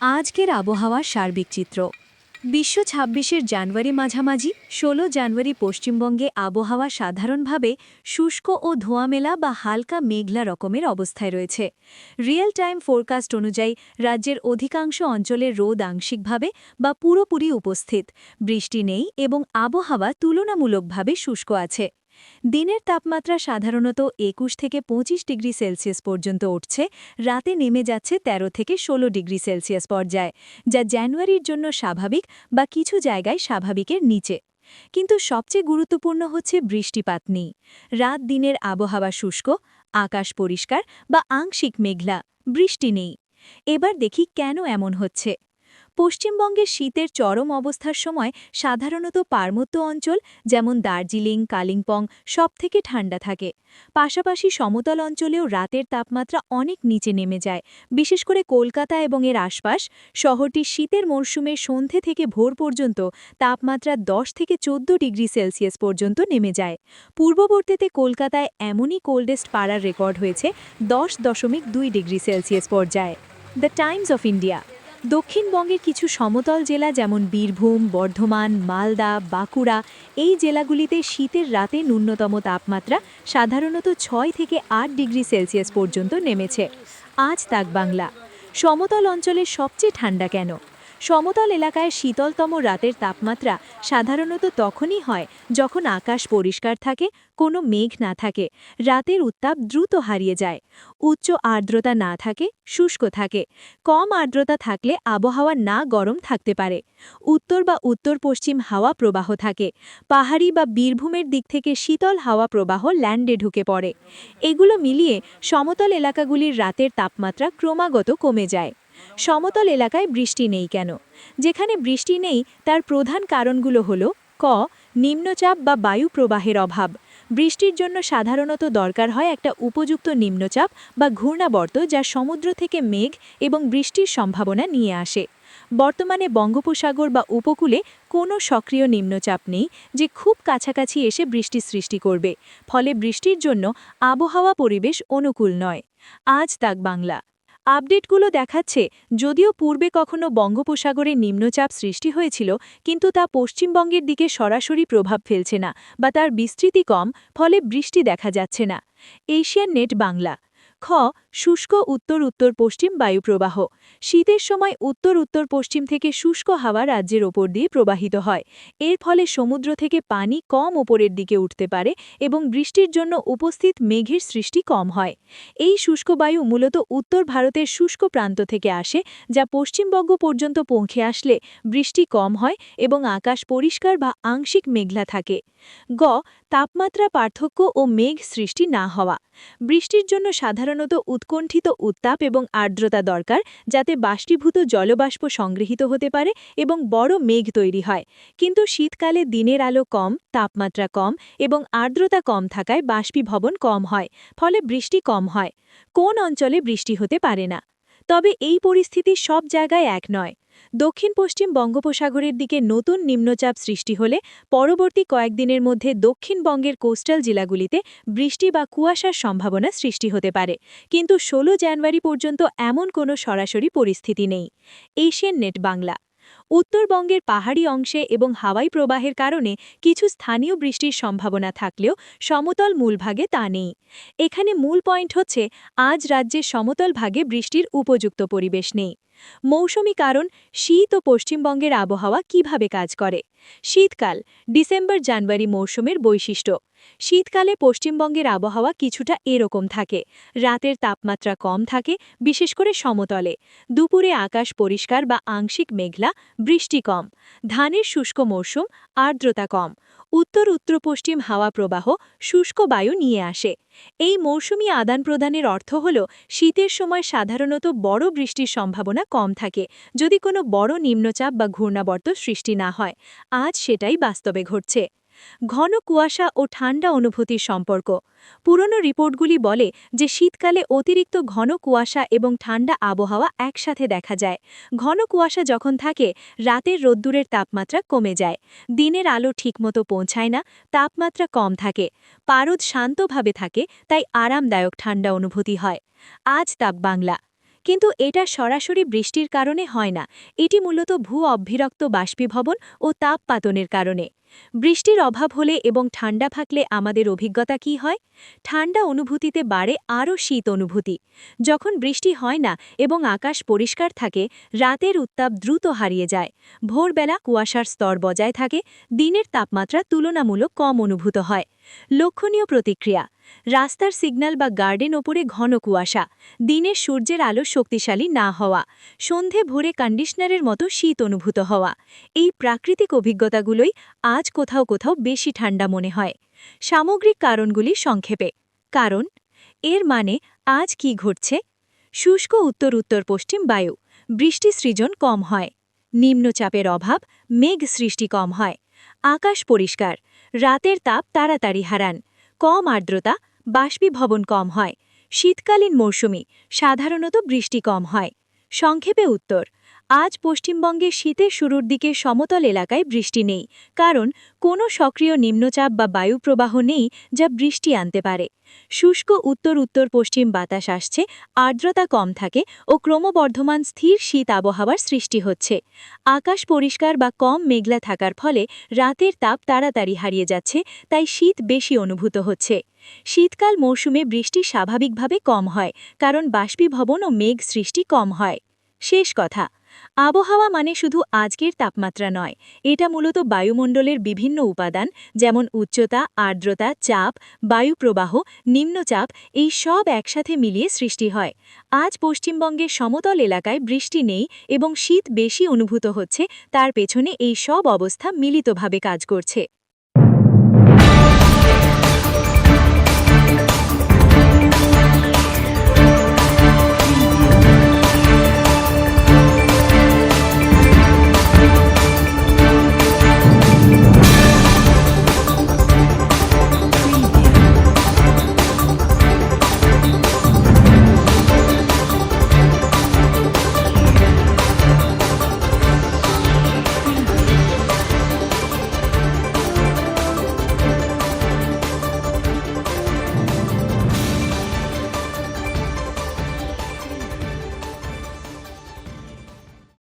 আজকের আবহাওয়ার সার্বিক চিত্র। বিশ্ব ছাব্বিশের জানুয়ারি মাঝামাঝি, ষোলো জানুয়ারি পশ্চিমবঙ্গে আবহাওয়া সাধারণভাবে শুষ্ক ও ধোঁয়ামেলা বা হালকা মেঘলা রকমের অবস্থায় রয়েছে। রিয়েল টাইম ফোরকাস্ট অনুযায়ী রাজ্যের অধিকাংশ অঞ্চলে রোদ আংশিকভাবে বা পুরোপুরি উপস্থিত। বৃষ্টি নেই এবং আবহাওয়া তুলনামূলকভাবে শুষ্ক আছে। দিনের তাপমাত্রা সাধারণত একুশ থেকে পঁচিশ ডিগ্রি সেলসিয়াস পর্যন্ত উঠছে, রাতে নেমে যাচ্ছে ১৩ থেকে ১৬ ডিগ্রি সেলসিয়াস পর্যায়ে, যা জানুয়ারির জন্য স্বাভাবিক বা কিছু জায়গায় স্বাভাবিকের নিচে। কিন্তু সবচেয়ে গুরুত্বপূর্ণ হচ্ছে বৃষ্টিপাত নেই রাত দিনের আবহাওয়া শুষ্ক, আকাশ পরিষ্কার বা আংশিক মেঘলা, বৃষ্টি নেই। এবার দেখি কেন এমন হচ্ছে। পশ্চিমবঙ্গের শীতের চরম অবস্থার সময় সাধারণত পার্বত্য অঞ্চল, যেমন দার্জিলিং, কালিম্পং সব থেকে ঠান্ডা থাকে। পাশাপাশি সমতল অঞ্চলেও রাতের তাপমাত্রা অনেক নিচে নেমে যায়। বিশেষ করে কলকাতা এবং এর আশপাশ, শহরটি শীতের মরশুমে সন্ধে থেকে ভোর পর্যন্ত তাপমাত্রা 10 থেকে 14 ডিগ্রি সেলসিয়াস পর্যন্ত নেমে যায়। পূর্ববর্তীতে কলকাতায় এমনই কোল্ডেস্ট পাড়ার রেকর্ড হয়েছে, দশ দশমিক দুই ডিগ্রি সেলসিয়াস পর্যায়ে। দ্য টাইমস অফ ইন্ডিয়া দক্ষিণবঙ্গের কিছু সমতল জেলা যেমন বীরভূম, বর্ধমান, মালদা, বাঁকুড়া, এই জেলাগুলিতে শীতের রাতে ন্যূনতম তাপমাত্রা সাধারণত ছয় থেকে আট ডিগ্রি সেলসিয়াস পর্যন্ত নেমেছে। আজ তাক বাংলা সমতল অঞ্চলের সবচেয়ে ঠান্ডা কেন? সমতল এলাকায় শীতলতম রাতের তাপমাত্রা সাধারণত তখনই হয় যখন আকাশ পরিষ্কার থাকে, কোনো মেঘ না থাকে। রাতের উত্তাপ দ্রুত হারিয়ে যায়। উচ্চ আর্দ্রতা না থাকে, শুষ্ক থাকে। কম আর্দ্রতা থাকলে আবহাওয়া না গরম থাকতে পারে। উত্তর বা উত্তর পশ্চিম হাওয়া প্রবাহ থাকে। পাহাড়ি বা বীরভূমের দিক থেকে শীতল হাওয়া প্রবাহ ল্যান্ডে ঢুকে পড়ে। এগুলো মিলিয়ে সমতল এলাকাগুলির রাতের তাপমাত্রা ক্রমাগত কমে যায়। সমতল এলাকায় বৃষ্টি নেই কেন? যেখানে বৃষ্টি নেই, তার প্রধান কারণগুলো হল ক, নিম্নচাপ বা বায়ু প্রবাহের অভাব। বৃষ্টির জন্য সাধারণত দরকার হয় একটা উপযুক্ত নিম্নচাপ বা ঘূর্ণাবর্ত যা সমুদ্র থেকে মেঘ এবং বৃষ্টির সম্ভাবনা নিয়ে আসে। বর্তমানে বঙ্গোপসাগর বা উপকূলে কোনো সক্রিয় নিম্নচাপ নেই, যে খুব কাছাকাছি এসে বৃষ্টি সৃষ্টি করবে। ফলে বৃষ্টির জন্য আবহাওয়া পরিবেশ অনুকূল নয়। আজ তাক বাংলা। আপডেটগুলো দেখাচ্ছে, যদিও পূর্বে কখনো বঙ্গোপসাগরে নিম্নচাপ সৃষ্টি হয়েছিল, কিন্তু তা পশ্চিমবঙ্গের দিকে সরাসরি প্রভাব ফেলছে না বা তার বিস্তৃতি কম, ফলে বৃষ্টি দেখা যাচ্ছে না। এশিয়ান নেট বাংলা খ, শুষ্ক উত্তর উত্তর পশ্চিম বায়ুপ্রবাহ শীতের সময় উত্তর উত্তর পশ্চিম থেকে শুষ্ক হাওয়া রাজ্যের ওপর দিয়ে প্রবাহিত হয়। এর ফলে সমুদ্র থেকে পানি কম ওপরের দিকে উঠতে পারে এবং বৃষ্টির জন্য উপস্থিত মেঘের সৃষ্টি কম হয়। এই শুষ্ক বায়ু মূলত উত্তর ভারতের শুষ্ক প্রান্ত থেকে আসে, যা পশ্চিমবঙ্গ পর্যন্ত পৌঁছে আসলে বৃষ্টি কম হয় এবং আকাশ পরিষ্কার বা আংশিক মেঘলা থাকে। গ তাপমাত্রা পার্থক্য ও মেঘ সৃষ্টি না হওয়া। বৃষ্টির জন্য সাধারণত উৎকণ্ঠিত উত্তাপ এবং আর্দ্রতা দরকার, যাতে বাষ্পীভূত জলবাষ্প সংগৃহীত হতে পারে এবং বড় মেঘ তৈরি হয়। কিন্তু শীতকালে দিনের আলো কম, তাপমাত্রা কম এবং আর্দ্রতা কম থাকায় বাষ্পীভবন কম হয়, ফলে বৃষ্টি কম হয়। কোন অঞ্চলে বৃষ্টি হতে পারে না। তবে এই পরিস্থিতি সব জায়গায় এক নয়। দক্ষিণ পশ্চিম বঙ্গোপসাগরের দিকে নতুন নিম্নচাপ সৃষ্টি হলে পরবর্তী কয়েকদিনের মধ্যে দক্ষিণবঙ্গের কোস্টাল জেলাগুলিতে বৃষ্টি বা কুয়াশার সম্ভাবনা সৃষ্টি হতে পারে। কিন্তু ১৬ জানুয়ারি পর্যন্ত এমন কোনো সরাসরি পরিস্থিতি নেই। এশিয়ান নেট বাংলা উত্তরবঙ্গের পাহাড়ি অংশে এবং হাওয়াই প্রবাহের কারণে কিছু স্থানীয় বৃষ্টির সম্ভাবনা থাকলেও সমতল মূলভাগে তা নেই। এখানে মূল পয়েন্ট হচ্ছে, আজ রাজ্যের সমতল ভাগে বৃষ্টির উপযুক্ত পরিবেশ নেই। মৌসুমি কারণ, শীত ও পশ্চিমবঙ্গের আবহাওয়া কীভাবে কাজ করে? শীতকাল ডিসেম্বর জানুয়ারি মৌসুমের বৈশিষ্ট্য। শীতকালে পশ্চিমবঙ্গের আবহাওয়া কিছুটা এরকম থাকে। রাতের তাপমাত্রা কম থাকে, বিশেষ করে সমতলে। দুপুরে আকাশ পরিষ্কার বা আংশিক মেঘলা, বৃষ্টি কম। ধানের শুষ্ক মৌসুম আর্দ্রতা কম। উত্তর উত্তর পশ্চিম হাওয়া প্রবাহ, শুষ্ক বায়ু নিয়ে আসে। এই মৌসুমি আদান প্রদানের অর্থ হল, শীতের সময় সাধারণত বড় বৃষ্টির সম্ভাবনা কম থাকে, যদি কোনো বড় নিম্নচাপ বা ঘূর্ণাবর্ত সৃষ্টি না হয়। আজ সেটাই বাস্তবে ঘটছে। ঘন কুয়াশা ও ঠান্ডা অনুভূতির সম্পর্ক। পুরনো রিপোর্টগুলি বলে যে শীতকালে অতিরিক্ত ঘন কুয়াশা এবং ঠান্ডা আবহাওয়া একসাথে দেখা যায়। ঘন কুয়াশা যখন থাকে, রাতের রোদ্দুরের তাপমাত্রা কমে যায়। দিনের আলো ঠিকমতো পৌঁছায় না, তাপমাত্রা কম থাকে। পারদ শান্তভাবে থাকে, তাই আরামদায়ক ঠান্ডা অনুভূতি হয়। আজ তাপ বাংলা। কিন্তু এটা সরাসরি বৃষ্টির কারণে হয় না। এটি মূলত ভূ অভ্যিরক্ত বাষ্পীভবন ও তাপপাতনের কারণে। বৃষ্টির অভাব হলে এবং ঠান্ডা থাকলে আমাদের অভিজ্ঞতা কি হয়? ঠান্ডা অনুভূতিতে বাড়ে আরও শীত অনুভূতি। যখন বৃষ্টি হয় না এবং আকাশ পরিষ্কার থাকে, রাতের উত্তাপ দ্রুত হারিয়ে যায়। ভোরবেলা কুয়াশার স্তর বজায় থাকে, দিনের তাপমাত্রা তুলনামূলক কম অনুভূত হয়। লক্ষণীয় প্রতিক্রিয়া, রাস্তার সিগন্যাল বা গার্ডেন ওপরে ঘন কুয়াশা দিনের সূর্যের আলো শক্তিশালী না হওয়া, সন্ধে ভোরে কন্ডিশনারের মতো শীত অনুভূত হওয়া। এই প্রাকৃতিক অভিজ্ঞতাগুলোই আজ কোথাও কোথাও বেশি ঠান্ডা মনে হয়। সামগ্রিক কারণগুলি সংক্ষেপে। কারণ, এর মানে আজ কি ঘটছে? শুষ্ক উত্তর উত্তর পশ্চিম বায়ু। বৃষ্টি সৃজন কম হয়। নিম্নচাপের অভাব মেঘ সৃষ্টি কম হয়। আকাশ পরিষ্কার। রাতের তাপ তাড়াতাড়ি হারান। কম আর্দ্রতা, বাষ্পীভবন কম হয়। শীতকালীন মৌসুমি, সাধারণত বৃষ্টি কম হয়। সংক্ষেপে উত্তর আজ পশ্চিমবঙ্গে শীতের শুরুর দিকে সমতল এলাকায় বৃষ্টি নেই, কারণ কোনো সক্রিয় নিম্নচাপ বা বায়ুপ্রবাহ নেই যা বৃষ্টি আনতে পারে। শুষ্ক উত্তর উত্তর পশ্চিম বাতাস আসছে, আর্দ্রতা কম থাকে ও ক্রমবর্ধমান স্থির শীত আবহাওয়ার সৃষ্টি হচ্ছে। আকাশ পরিষ্কার বা কম মেঘলা থাকার ফলে রাতের তাপ তাড়াতাড়ি হারিয়ে যাচ্ছে, তাই শীত বেশি অনুভূত হচ্ছে। শীতকাল মৌসুমে বৃষ্টি স্বাভাবিকভাবে কম হয়, কারণ বাষ্পীভবন ও মেঘ সৃষ্টি কম হয়। শেষ কথা আবহাওয়া মানে শুধু আজকের তাপমাত্রা নয়, এটা মূলত বায়ুমণ্ডলের বিভিন্ন উপাদান যেমন উচ্চতা, আর্দ্রতা, চাপ, বায়ুপ্রবাহ, নিম্নচাপ, এই সব একসাথে মিলিয়ে সৃষ্টি হয়। আজ পশ্চিমবঙ্গের সমতল এলাকায় বৃষ্টি নেই এবং শীত বেশি অনুভূত হচ্ছে, তার পেছনে এই সব অবস্থা মিলিতভাবে কাজ করছে।